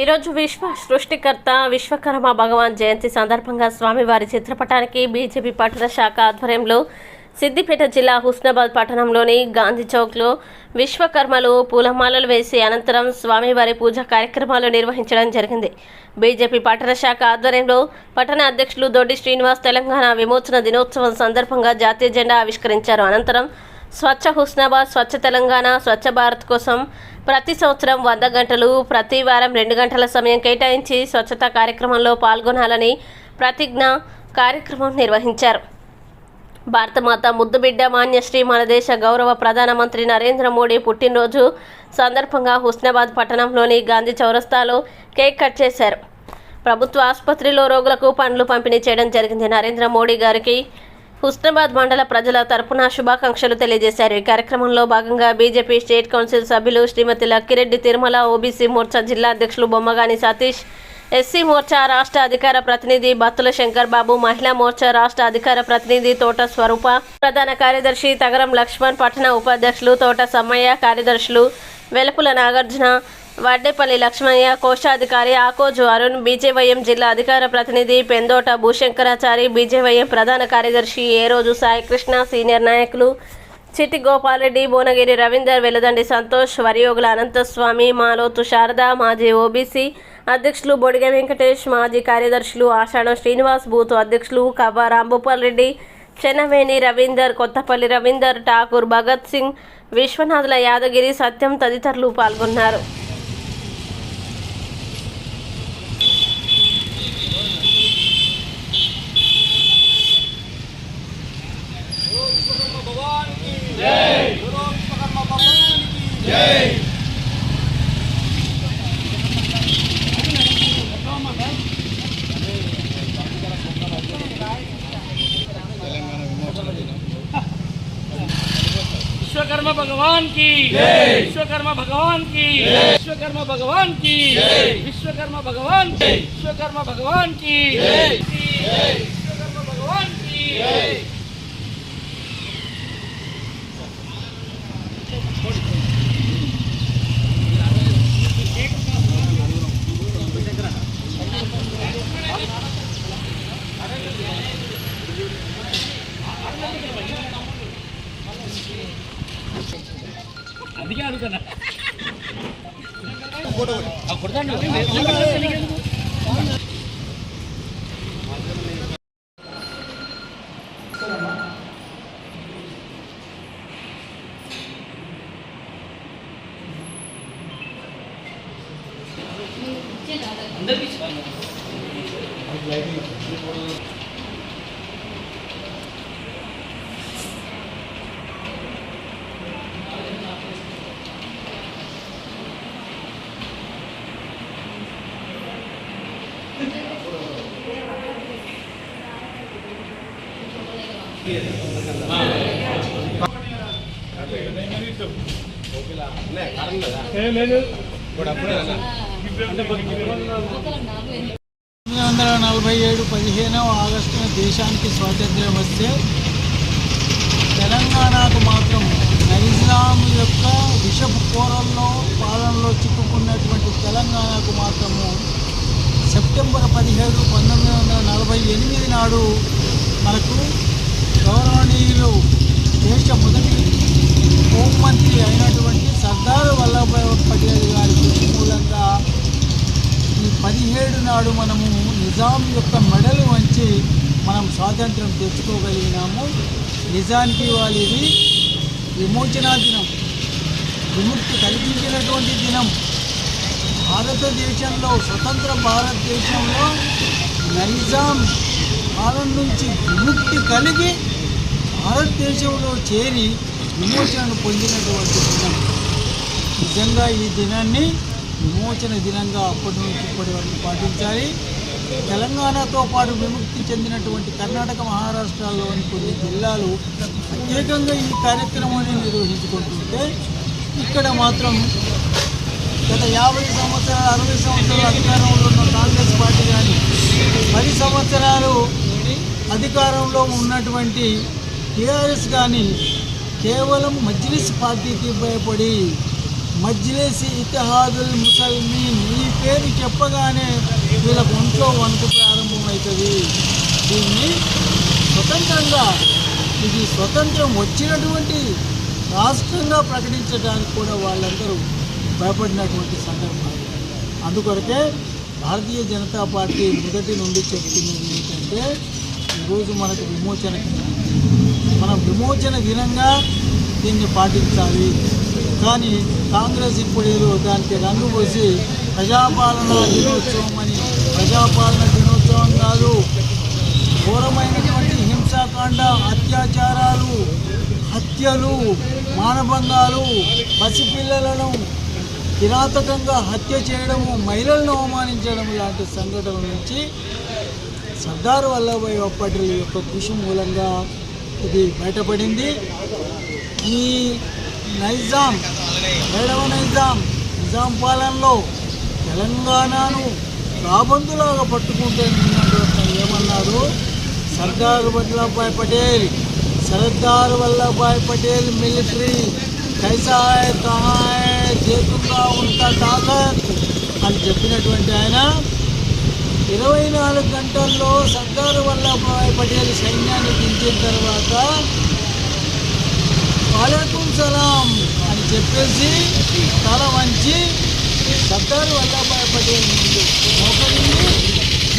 ఈరోజు విశ్వ సృష్టికర్త విశ్వకర్మ భగవాన్ జయంతి సందర్భంగా స్వామివారి చిత్రపటానికి బీజేపీ పట్టణ శాఖ ఆధ్వర్యంలో సిద్దిపేట జిల్లా హుస్నాబాద్ పట్టణంలోని గాంధీ చౌక్లో విశ్వకర్మలు పూలమాలలు వేసి అనంతరం స్వామివారి పూజా కార్యక్రమాలు నిర్వహించడం జరిగింది. బీజేపీ పట్టణ శాఖ ఆధ్వర్యంలో పట్టణ అధ్యక్షులు దొడ్డి శ్రీనివాస్ తెలంగాణ విమోచన దినోత్సవం సందర్భంగా జాతీయ జెండా ఆవిష్కరించారు. అనంతరం స్వచ్ఛ హుస్నాబాద్ స్వచ్ఛ తెలంగాణ స్వచ్ఛ భారత్ కోసం ప్రతి సంవత్సరం వంద గంటలు ప్రతి వారం రెండు గంటల సమయం కేటాయించి స్వచ్ఛతా కార్యక్రమంలో పాల్గొనాలని ప్రతిజ్ఞ కార్యక్రమం నిర్వహించారు. భారతమాత ముద్దుబిడ్డ మాన్యశ్రీ మన దేశ గౌరవ ప్రధానమంత్రి నరేంద్ర మోడీ పుట్టినరోజు సందర్భంగా హుస్నాబాద్ పట్టణంలోని గాంధీ చౌరస్తాలో కేక్ కట్ చేశారు. ప్రభుత్వ ఆసుపత్రిలో రోగులకు పండ్లు పంపిణీ చేయడం జరిగింది. నరేంద్ర మోడీ గారికి హుస్నాబాద్ మండల ప్రజల తరపున శుభాకాంక్షలు తెలియజేశారు. ఈ కార్యక్రమంలో భాగంగా బీజేపీ స్టేట్ కౌన్సిల్ సభ్యులు శ్రీమతి లక్కిరెడ్డి తిరుమల ఓబీసీ మోర్చా జిల్లా అధ్యక్షులు బొమ్మగాని సతీష్ ఎస్సీ మోర్చా రాష్ట్ర అధికార ప్రతినిధి బత్తుల శంకర్ బాబు మహిళా మోర్చా రాష్ట్ర అధికార ప్రతినిధి తోట స్వరూప ప్రధాన కార్యదర్శి తగరం లక్ష్మణ్ పట్టణ ఉపాధ్యక్షులు తోట సమ్మయ్య కార్యదర్శులు వెలపుల నాగార్జున వడ్డేపల్లి లక్ష్మయ్య కోశాధికారి ఆకోజు అరుణ్ బీజేవైఎం జిల్లా అధికార ప్రతినిధి పెందోట భూశంకరాచారి బీజేవైఎం ప్రధాన కార్యదర్శి ఏ రోజు సాయికృష్ణ సీనియర్ నాయకులు చిట్టి గోపాలరెడ్డి భువనగిరి రవీందర్ వెలదండి సంతోష్ వరియోగుల అనంతస్వామి మాలోతు శారద మాజీ ఓబీసీ అధ్యక్షులు బొడిగ వెంకటేష్ మాజీ కార్యదర్శులు ఆషాఢం శ్రీనివాస్ బూత్ అధ్యక్షులు కబా రాంభూపాల్ రెడ్డి చెన్నవేణి రవీందర్ కొత్తపల్లి రవీందర్ ఠాకూర్ భగత్ సింగ్ విశ్వనాథుల యాదగిరి సత్యం తదితరులు పాల్గొన్నారు. विश्वकर्मा भगवान की जय विश्वकर्मा भगवान की जय विश्वकर्मा भगवान की जय विश्वकर्मा भगवान की विश्वकर्मा भगवान की जय विश्वकर्मा भगवान की అందుకే అడుగుతున్నా తొమ్మిది వందల నలభై ఏడు పదిహేనవ ఆగస్టున దేశానికి స్వాతంత్ర్యం వస్తే తెలంగాణకు మాత్రం నైజాం యొక్క విషపు కోరల్లో పాలనలో చిక్కుకున్నటువంటి తెలంగాణకు మాత్రము సెప్టెంబర్ పదిహేడు పంతొమ్మిది వందల నలభై ఎనిమిది నాడు మనకు గౌరవనీయులు దేశ మొదటి హోంమంత్రి అయినటువంటి సర్దార్ వల్లభాయ్ పటేల్ గారి కృషి మూలంగా ఈ పదిహేడు నాడు మనము నిజాం యొక్క మెడలు వంచి మనం స్వాతంత్రం తెచ్చుకోగలిగినాము. నిజానికి వాళ్ళు ఇది విమోచన దినం. విముక్తి కల్పించినటువంటి దినం. భారతదేశంలో స్వతంత్ర భారతదేశంలో నైజాం పాలన నుంచి విముక్తి కలిగి భారతదేశంలో చేరి విమోచనను పొందినటువంటి దినం. నిజంగా ఈ దినాన్ని విమోచన దినంగా అప్పటి నుంచి ఇప్పటి వరకు పాటించాలి. తెలంగాణతో పాటు విముక్తి చెందినటువంటి కర్ణాటక మహారాష్ట్రాల్లోని కొన్ని జిల్లాలు ప్రత్యేకంగా ఈ కార్యక్రమాన్ని నిర్వహించుకుంటుంటే ఇక్కడ మాత్రం గత యాభై సంవత్సరాలు అరవై సంవత్సరాలు అధికారంలో ఉన్న కాంగ్రెస్ పార్టీ కానీ పది సంవత్సరాలు అధికారంలో ఉన్నటువంటి టీఆర్ఎస్ కానీ కేవలం మజ్లిస్ పార్టీకి భయపడి మజ్లిస్ ఇతిహాదుల్ ముసల్మీన్ ఈ పేరు చెప్పగానే వీళ్ళకు ఒంట్లో వణుకు ప్రారంభమవుతుంది దీన్ని స్వతంత్రంగా ఇది స్వతంత్రం వచ్చినటువంటి రాష్ట్రంగా ప్రకటించడానికి కూడా వాళ్ళందరూ భయపడినటువంటి సందర్భం అందుకొరకే భారతీయ జనతా పార్టీ మొదటి నుండి చెప్తున్నది ఏంటంటే ఈరోజు మనకు విమోచన దినం. మనం విమోచన దినంగా దీన్ని పాటించాలి. కానీ కాంగ్రెస్ ఇప్పుడు దానికి రంగు పోసి ప్రజాపాలన దినోత్సవం అని ప్రజాపాలన దినోత్సవం కాదు ఘోరమైనటువంటి హింసాకాండ అత్యాచారాలు హత్యలు మానభంగాలు పసిపిల్లలను కిరాతకంగా హత్య చేయడము మహిళలను అవమానించడం లాంటి సంఘటనల నుంచి సర్దార్ వల్లభాయ్ అప్పటి యొక్క కృషి మూలంగా ఇది బయటపడింది. ఈ నైజాం ఏడవ నైజాం నిజాం పాలనలో తెలంగాణను రాబందులాగా పట్టుకుంటే ఏమన్నారు సర్దార్ వల్లభాయ్ పటేల్ సర్దార్ వల్లభాయ్ పటేల్ మిలిటరీ కైసా హై కహా ఉంటా తాకత్ అని చెప్పినటువంటి ఆయన ఇరవై నాలుగు గంటల్లో సర్దార్ వల్లభాయ్ పటేల్ సైన్యాన్ని దించిన తర్వాత వాలేకుం సలాం అని చెప్పేసి తల వంచి సర్దార్ వల్లభాయ్ పటేల్ ముందు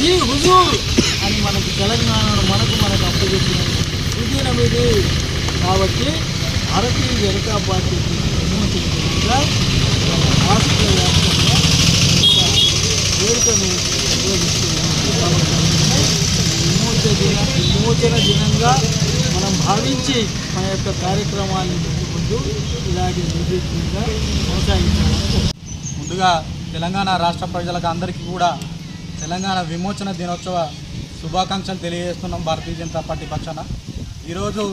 ఈ హుజూర్ అని మనకు తెలంగాణను మనకు మనకు అప్పచెప్పిన సుదీనం ఇది కాబట్టి భారతీయ జనతా పార్టీకి విమోచించకుండా రాష్ట్ర వ్యాప్తంగా వేడుకను విమోచన దిన విమోచన దినంగా మనం భావించి మన యొక్క కార్యక్రమాన్ని పెట్టుకుంటూ ఇలాగే నిర్దిష్టంగా కొనసాగించాలి ముందుగా తెలంగాణ రాష్ట్ర ప్రజలకు అందరికీ కూడా తెలంగాణ విమోచన దినోత్సవ శుభాకాంక్షలు తెలియజేస్తున్నాం భారతీయ జనతా పార్టీ పక్షాన. ఈరోజు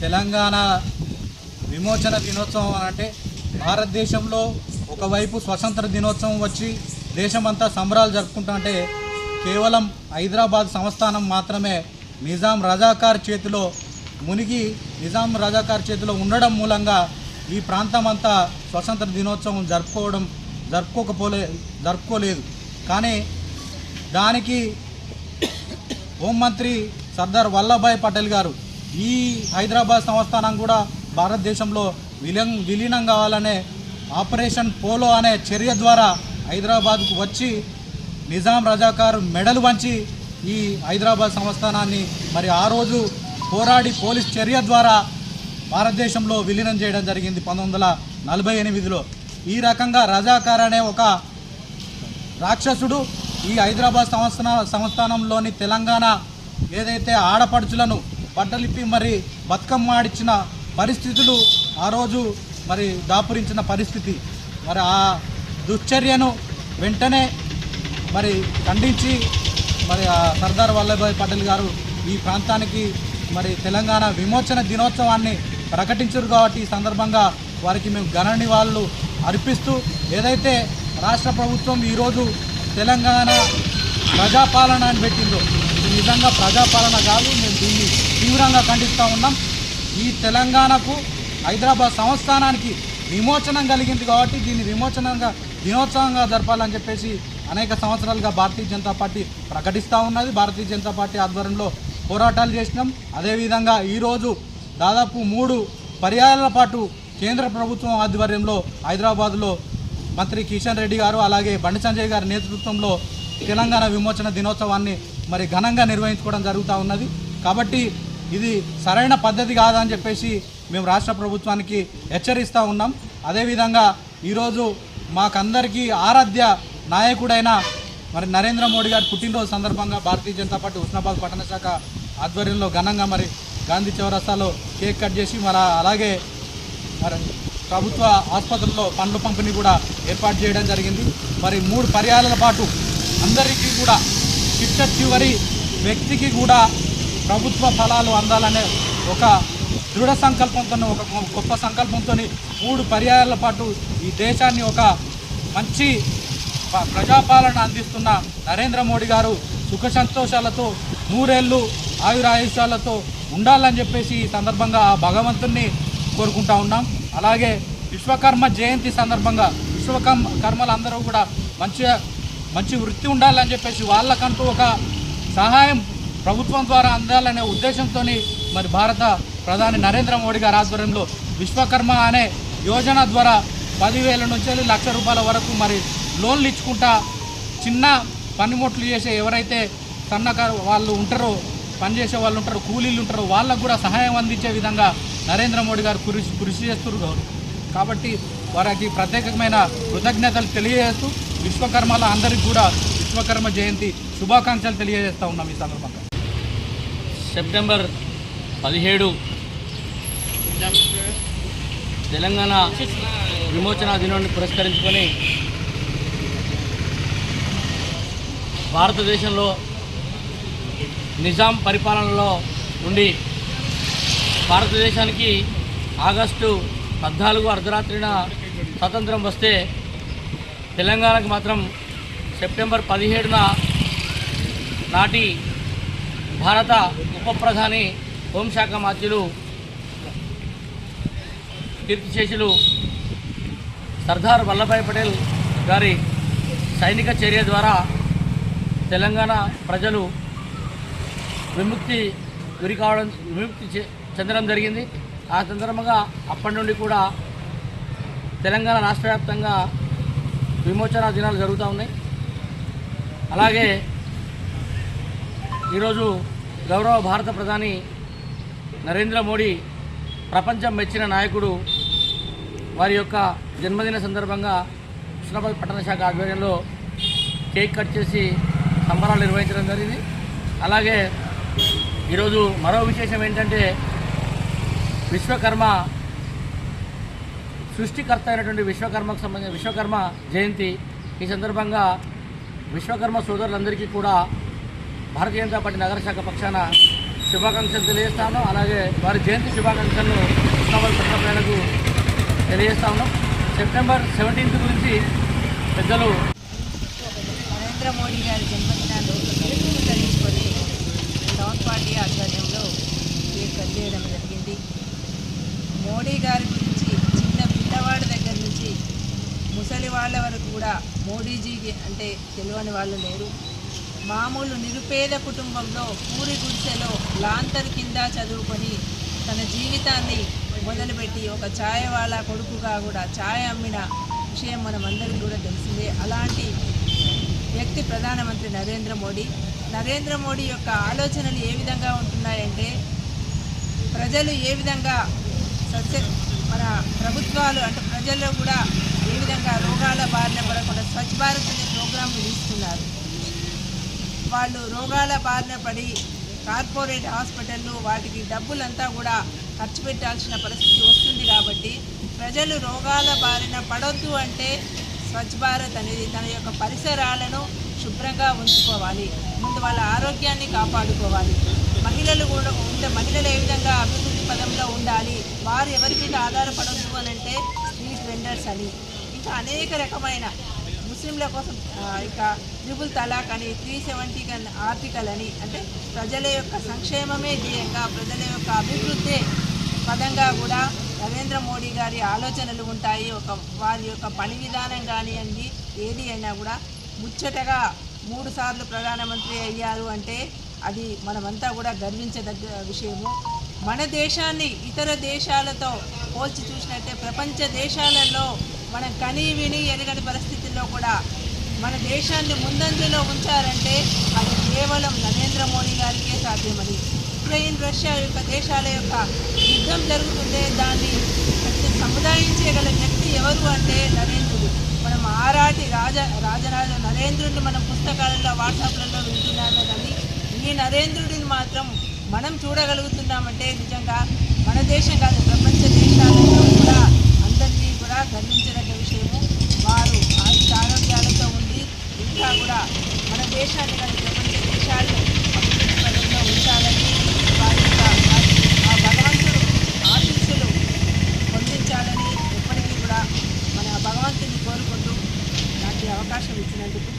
తెలంగాణ విమోచన దినోత్సవం అంటే భారతదేశంలో ఒకవైపు స్వతంత్ర దినోత్సవం వచ్చి దేశమంతా సంబరాలు జరుపుకుంటుంటే కేవలం హైదరాబాద్ సంస్థానం మాత్రమే. నిజాం రజాకార్ చేతిలో మునిగి నిజాం రజాకార్ చేతిలో ఉండడం మూలంగా ఈ ప్రాంతం అంతా స్వతంత్ర దినోత్సవం జరుపుకోవడం జరుపుకోకపోలే జరుపుకోలేదు. కానీ దానికి హోంమంత్రి సర్దార్ వల్లభాయ్ పటేల్ గారు ఈ హైదరాబాద్ సంస్థానం కూడా భారతదేశంలో విలీనం విలీనం కావాలనే ఆపరేషన్ పోలో అనే చర్య ద్వారా హైదరాబాద్కు వచ్చి నిజాం రజాకారు మెడలు వంచి ఈ హైదరాబాద్ సంస్థానాన్ని మరి ఆ రోజు పోరాడి పోలీస్ చర్య ద్వారా భారతదేశంలో విలీనం చేయడం జరిగింది పంతొమ్మిది వందల నలభై ఎనిమిదిలో. ఈ రకంగా రజాకార్ అనే ఒక రాక్షసుడు ఈ హైదరాబాద్ సంస్థాన సంస్థానంలోని తెలంగాణ ఏదైతే ఆడపడుచులను బట్టలిప్పి మరి బతుకమ్మ ఆడిచ్చిన పరిస్థితులు ఆ రోజు మరి దాపురించిన పరిస్థితి. మరి ఆ దుశ్చర్యను వెంటనే మరి ఖండించి మరి సర్దార్ వల్లభాయ్ పటేల్ గారు ఈ ప్రాంతానికి మరి తెలంగాణ విమోచన దినోత్సవాన్ని ప్రకటించారు కాబట్టి ఈ సందర్భంగా వారికి మేము ఘన నివాళులు అర్పిస్తూ ఏదైతే రాష్ట్ర ప్రభుత్వం ఈరోజు తెలంగాణ ప్రజాపాలన అని పెట్టిందో నిజంగా ప్రజాపాలన కాదు మేము దీన్ని తీవ్రంగా ఖండిస్తూ ఉన్నాం. ఈ తెలంగాణకు హైదరాబాద్ సంస్థానానికి విమోచనం కలిగింది కాబట్టి దీన్ని విమోచనంగా దినోత్సవంగా జరపాలని చెప్పేసి అనేక సంవత్సరాలుగా భారతీయ జనతా పార్టీ ప్రకటిస్తూ ఉన్నది. భారతీయ జనతా పార్టీ ఆధ్వర్యంలో పోరాటాలు చేసినాం. అదేవిధంగా ఈరోజు దాదాపు మూడు పర్యాయాల పాటు కేంద్ర ప్రభుత్వం ఆధ్వర్యంలో హైదరాబాద్లో మంత్రి కిషన్ రెడ్డి గారు అలాగే బండి సంజయ్ గారి నేతృత్వంలో తెలంగాణ విమోచన దినోత్సవాన్ని మరి ఘనంగా నిర్వహించుకోవడం జరుగుతూ ఉన్నది. కాబట్టి ఇది సరైన పద్ధతి కాదని చెప్పేసి మేము రాష్ట్ర ప్రభుత్వానికి హెచ్చరిస్తూ ఉన్నాం. అదేవిధంగా ఈరోజు మాకందరికీ ఆరాధ్య నాయకుడైన మరి నరేంద్ర మోడీ గారి పుట్టినరోజు సందర్భంగా భారతీయ జనతా పార్టీ హుస్నాబాద్ పట్టణ శాఖ ఆధ్వర్యంలో ఘనంగా మరి గాంధీ చౌరస్తాలో కేక్ కట్ చేసి మరి అలాగే మరి ప్రభుత్వ ఆసుపత్రుల్లో పండ్ల పంపిణీ కూడా ఏర్పాటు చేయడం జరిగింది. మరి మూడు పర్యాయాల పాటు అందరికీ కూడా చిట్ట చివరి వ్యక్తికి కూడా ప్రభుత్వ ఫలాలు అందాలనే ఒక దృఢ సంకల్పంతో ఒక గొప్ప సంకల్పంతో మూడు పర్యాయాల పాటు ఈ దేశాన్ని ఒక మంచి ప్రజాపాలన అందిస్తున్న నరేంద్ర మోడీ గారు సుఖ సంతోషాలతో నూరేళ్ళు ఆయురాయుష్యాలతో ఉండాలని చెప్పేసి ఈ సందర్భంగా ఆ భగవంతుణ్ణి కోరుకుంటా ఉన్నాం. అలాగే విశ్వకర్మ జయంతి సందర్భంగా విశ్వకర్మ కర్మలందరూ కూడా మంచిగా మంచి వృత్తి ఉండాలని చెప్పేసి వాళ్ళకంటూ ఒక సహాయం ప్రభుత్వం ద్వారా అందాలనే ఉద్దేశంతో మరి భారత ప్రధాని నరేంద్ర మోడీ గారి ఆధ్వర్యంలో విశ్వకర్మ అనే యోజన ద్వారా పదివేల నుంచి లక్ష రూపాయల వరకు మరి లోన్లు ఇచ్చుకుంటా చిన్న పనిముట్లు చేసే ఎవరైతే సన్నకారు వాళ్ళు ఉంటారో పనిచేసే వాళ్ళు ఉంటారో కూలీలు ఉంటారో వాళ్ళకు కూడా సహాయం అందించే విధంగా నరేంద్ర మోడీ గారు కృషి కృషి చేస్తున్నారు కాబట్టి వారికి ప్రత్యేకమైన కృతజ్ఞతలు తెలియజేస్తూ విశ్వకర్మల అందరికీ కూడా విశ్వకర్మ జయంతి శుభాకాంక్షలు తెలియజేస్తూ ఉన్నాం ఈ సందర్భంగా. సెప్టెంబర్ పదిహేడు తెలంగాణ విమోచన దినాన్ని పురస్కరించుకొని భారతదేశంలో నిజాం పరిపాలనలో ఉండి భారతదేశానికి ఆగస్టు పద్నాలుగు అర్ధరాత్రిన స్వతంత్రం వస్తే తెలంగాణకు మాత్రం సెప్టెంబర్ పదిహేడున నాటి భారత ఉప ప్రధాని హోంశాఖ మాత్యులు కీర్తిశేషులు సర్దార్ వల్లభాయ్ పటేల్ గారి సైనిక చర్య ద్వారా తెలంగాణ ప్రజలు విముక్తి గురి కావడం విముక్తి చె- చెందడం జరిగింది. ఆ సందర్భంగా అప్పటి నుండి కూడా తెలంగాణ రాష్ట్ర వ్యాప్తంగా విమోచన దినాలు జరుగుతూ ఉన్నాయి. అలాగే ఈరోజు గౌరవ భారత ప్రధాని నరేంద్ర మోడీ ప్రపంచం మెచ్చిన నాయకుడు వారి యొక్క జన్మదిన సందర్భంగా హుస్నాబాద్ పట్టణ శాఖ ఆధ్వర్యంలో కేక్ కట్ చేసి సంబరాలు నిర్వహించడం జరిగింది. అలాగే ఈరోజు మరో విశేషం ఏంటంటే విశ్వకర్మ సృష్టికర్త అయినటువంటి విశ్వకర్మకు సంబంధించిన విశ్వకర్మ జయంతి. ఈ సందర్భంగా విశ్వకర్మ సోదరులందరికీ కూడా భారతీయ జనతా పార్టీ నగర శాఖ పక్షాన శుభాకాంక్షలు తెలియజేస్తాను. అలాగే వారి జయంతి శుభాకాంక్షలు హుస్నాబాద్ పట్టణ తెలియజేస్తా ఉన్నాం. సెప్టెంబర్ సెవెంటీన్త్ గురించి పెద్దలు నరేంద్ర మోడీ గారి జన్మదినాలు తెలుసుకొని టౌన్ పార్టీ ఆధ్వర్యంలో కట్ చేయడం జరిగింది. మోడీ గారి గురించి చిన్న పిల్లవాడి దగ్గర నుంచి ముసలి వాళ్ళ వరకు కూడా మోడీజీకి అంటే తెలియని వాళ్ళు లేరు. మామూలు నిరుపేద కుటుంబంలో పూరి గుడిసెలో లాంతర్ కింద చదువుకొని తన జీవితాన్ని మొదలుపెట్టి ఒక ఛాయ వాళ్ళ కొడుకుగా కూడా ఛాయ అమ్మిన విషయం మనమందరికీ కూడా తెలిసిందే. అలాంటి వ్యక్తి ప్రధానమంత్రి నరేంద్ర మోడీ. నరేంద్ర మోడీ యొక్క ఆలోచనలు ఏ విధంగా ఉంటున్నాయంటే ప్రజలు ఏ విధంగా సస్య మన ప్రభుత్వాలు అంటే ప్రజల్లో కూడా ఏ విధంగా రోగాల బారిన పడకుండా స్వచ్ఛ భారత్ అనే ప్రోగ్రాంలు తీసుకున్నారు వాళ్ళు రోగాల బారిన పడి కార్పొరేట్ హాస్పిటళ్ళు వాటికి డబ్బులంతా కూడా ఖర్చు పెట్టాల్సిన పరిస్థితి వస్తుంది కాబట్టి ప్రజలు రోగాల బారిన పడొద్దు అంటే స్వచ్ఛ భారత్ అనేది తన యొక్క పరిసరాలను శుభ్రంగా ఉంచుకోవాలి. ముందు వాళ్ళ ఆరోగ్యాన్ని కాపాడుకోవాలి. మహిళలు కూడా ఉంటే మహిళలు ఏ విధంగా అభివృద్ధి పదంలో ఉండాలి వారు ఎవరి మీద ఆధారపడొద్దు అని అంటే స్ట్రీట్ వెండర్స్ అని. ఇంకా అనేక రకమైన ముస్లింల కోసం ఇక త్రిబుల్ తలాక్ అని త్రీ సెవెంటీ ఆర్టికల్ అని అంటే ప్రజల యొక్క సంక్షేమమే ధ్యేయంగా ప్రజల యొక్క అభివృద్ధి పదంగా కూడా నరేంద్ర మోడీ గారి ఆలోచనలు ఉంటాయి. ఒక వారి యొక్క పని విధానం కానివ్వండి ఏది అయినా కూడా ముచ్చటగా మూడు సార్లు ప్రధానమంత్రి అయ్యారు అంటే అది మనమంతా కూడా గర్వించదగ్గ విషయము. మన దేశాన్ని ఇతర దేశాలతో పోల్చి చూసినట్టే ప్రపంచ దేశాలలో మనం కని విని ఎరగని విషయంలో కూడా మన దేశాన్ని ముందంజలో ఉంచారంటే అది కేవలం నరేంద్ర మోడీ గారికే సాధ్యమని. ఉక్రెయిన్ రష్యా యొక్క దేశాల యొక్క యుద్ధం జరుగుతుంటే దాన్ని సముదాయం చేయగల వ్యక్తి ఎవరు అంటే నరేంద్రుడు. మనం ఆరాటి రాజ రాజరాజ నరేంద్రుడిని మనం పుస్తకాలలో వాట్సాప్లలో వింటున్నామే కానీ ఈ నరేంద్రుడిని మాత్రం మనం చూడగలుగుతున్నామంటే నిజంగా మన దేశం కాదు ప్రపంచ దేశాలలో కూడా అందరికీ కూడా గర్వించదగ్గ విషయము. వారు అంతా కూడా మన దేశాన్ని కానీ ప్రపంచ దేశాలను అభివృద్ధిపరంగా ఉంచాలని వారి ఆ భగవంతుడు ఆశీస్సులు పొందించాలని ఎప్పటికీ కూడా మన భగవంతుని కోరుకుంటూ నాకు అవకాశం ఇచ్చినందుకు